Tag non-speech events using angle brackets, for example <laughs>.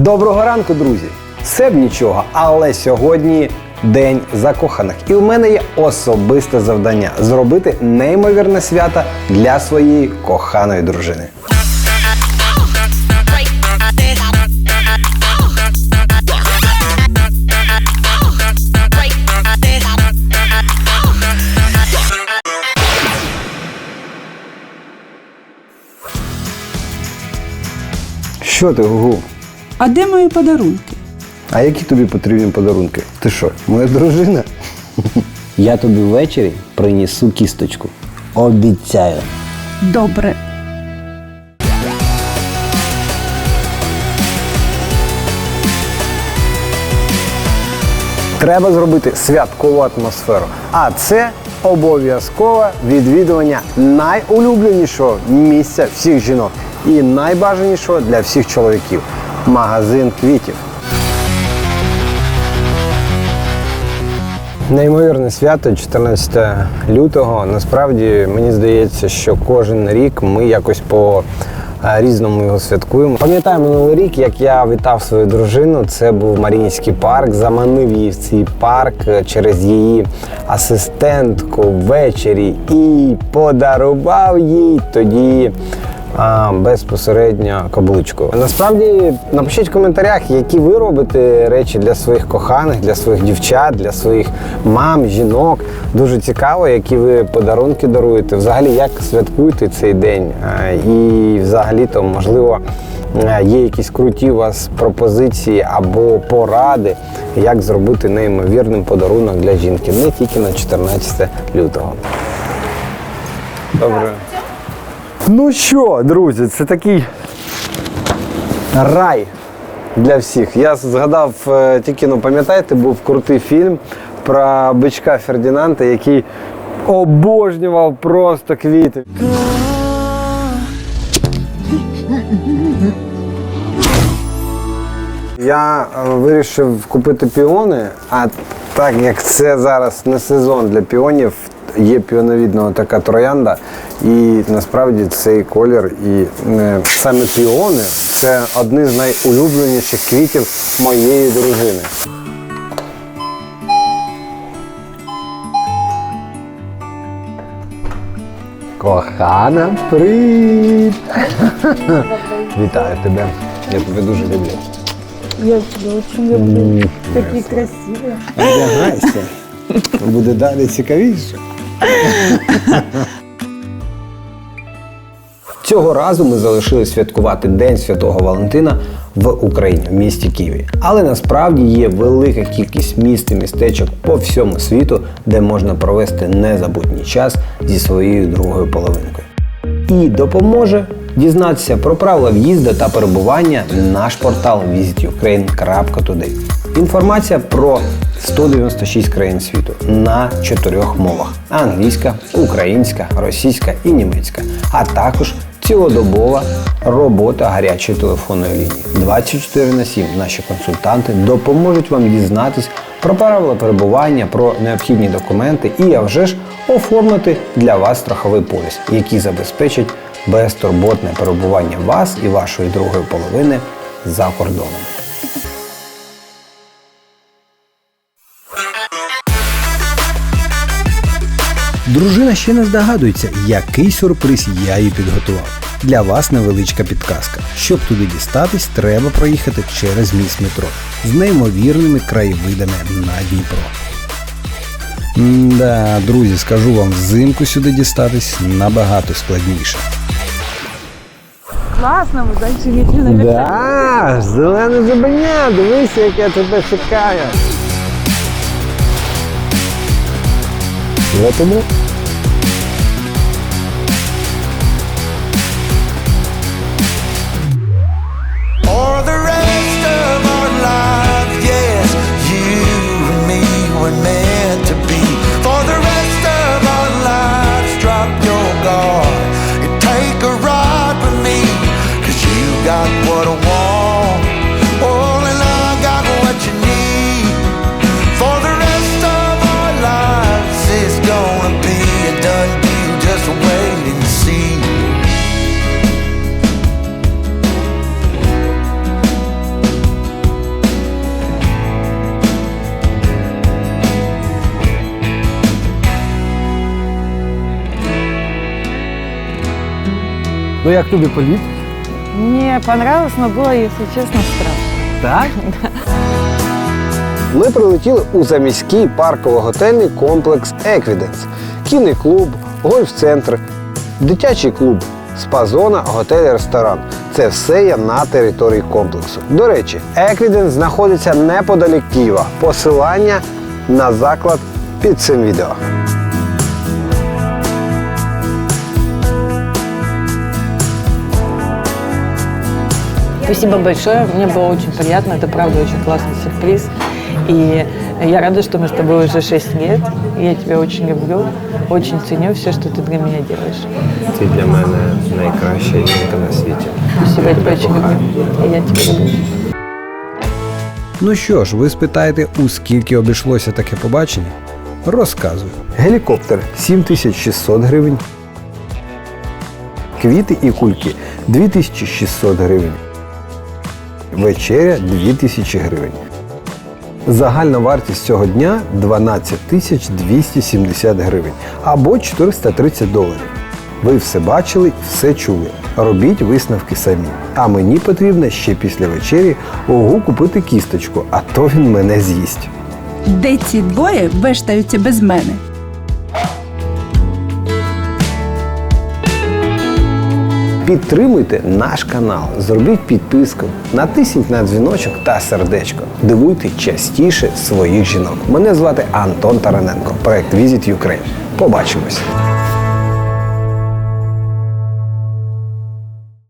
Доброго ранку, друзі! Все б нічого, але сьогодні день закоханих. І у мене є особисте завдання зробити неймовірне свято для своєї коханої дружини. Що ти, Гугу? А де мої подарунки? А які тобі потрібні подарунки? Ти що, моя дружина? Я тобі ввечері принесу кісточку. Обіцяю. Добре. Треба зробити святкову атмосферу. А це обов'язкове відвідування найулюбленішого місця всіх жінок і найбажанішого для всіх чоловіків магазин квітів. Неймовірне свято 14 лютого. Насправді мені здається, що кожен рік ми якось по е, різному його святкуємо. Пам'ятаю минулий рік, як я вітав свою дружину. Це був Маріїнський парк. Заманив її в цей парк е, через її асистентку ввечері і подарував їй тоді а, безпосередньо каблучку. Насправді напишіть в коментарях, які ви робите речі для своїх коханих, для своїх дівчат, для своїх мам, жінок. Дуже цікаво, які ви подарунки даруєте. Взагалі, як святкуєте цей день. І взагалі то можливо. Є якісь круті у вас пропозиції або поради, як зробити неймовірним подарунок для жінки, не тільки на 14 лютого. Добре. Ну що, друзі, це такий рай для всіх. Я згадав е, тільки, ну пам'ятаєте, був крутий фільм про бичка Фердінанда, який обожнював просто квіти. Я е, вирішив купити піони, а так як це зараз не сезон для піонів, є піоновідна така троянда, і насправді цей колір і е, саме піони це одні з найулюбленіших квітів моєї дружини. Кохана, привіт! <laughs> Вітаю тебе. Я тебе дуже люблю. Я тебе очень люблю. Такі красиві. Одягайся. <laughs> Буде далі цікавіше. Цього разу ми залишили святкувати День Святого Валентина в Україні, в місті Києві. Але насправді є велика кількість міст і містечок по всьому світу, де можна провести незабутній час зі своєю другою половинкою. І допоможе дізнатися про правила в'їзду та перебування наш портал visitukraine.today. Інформація про 196 країн світу на чотирьох мовах: англійська, українська, російська і німецька, а також цілодобова робота гарячої телефонної лінії. 24 на 7 наші консультанти допоможуть вам дізнатись про правила перебування, про необхідні документи і, а вже ж, оформити для вас страховий поліс, який забезпечить безтурботне перебування вас і вашої другої половини за кордоном. Дружина ще не здогадується, який сюрприз я їй підготував. Для вас невеличка підказка. Щоб туди дістатись, треба проїхати через міст метро з неймовірними краєвидами на Дніпро. Да, друзі, скажу вам, взимку сюди дістатись набагато складніше. Класно, ми зайчики не Да, зелене зубеня, дивися, як я тебе чекаю. Летимо. Ну як тобі політ? Мне понравилось, но было, если честно, страшно. Так? <laughs> Ми прилетіли у заміський парково-готельний комплекс Еквіденс, кінний клуб, гольф-центр, дитячий клуб, спа-зона, готель-ресторан. Це все є на території комплексу. До речі, Еквіденс знаходиться неподалік Києва. Посилання на заклад під цим відео. Спасибо большое. Мне было очень приятно. Это правда очень классный сюрприз. И я рада, что мы с тобой уже 6 лет. Я тебя очень люблю, очень ценю все, что ты для меня делаешь. Ти для мене найкраща жінка на світі. Спасибо, я тебя очень люблю. И я тебя люблю. Ну що ж, ви спитаєте, у скільки обійшлося таке побачення? Розказую. Гелікоптер 7600 гривень. Квіти і кульки 2600 гривень. Вечеря 2000 гривень. Загальна вартість цього дня 12 тисяч 270 гривень або 430 доларів. Ви все бачили, все чули. Робіть висновки самі. А мені потрібно ще після вечері ОГУ купити кісточку, а то він мене з'їсть. Де ці двоє вештаються без мене? Підтримуйте наш канал, зробіть підписку, натисніть на дзвіночок та сердечко. Дивуйте частіше своїх жінок. Мене звати Антон Тараненко, проект Visit Ukraine. Побачимось!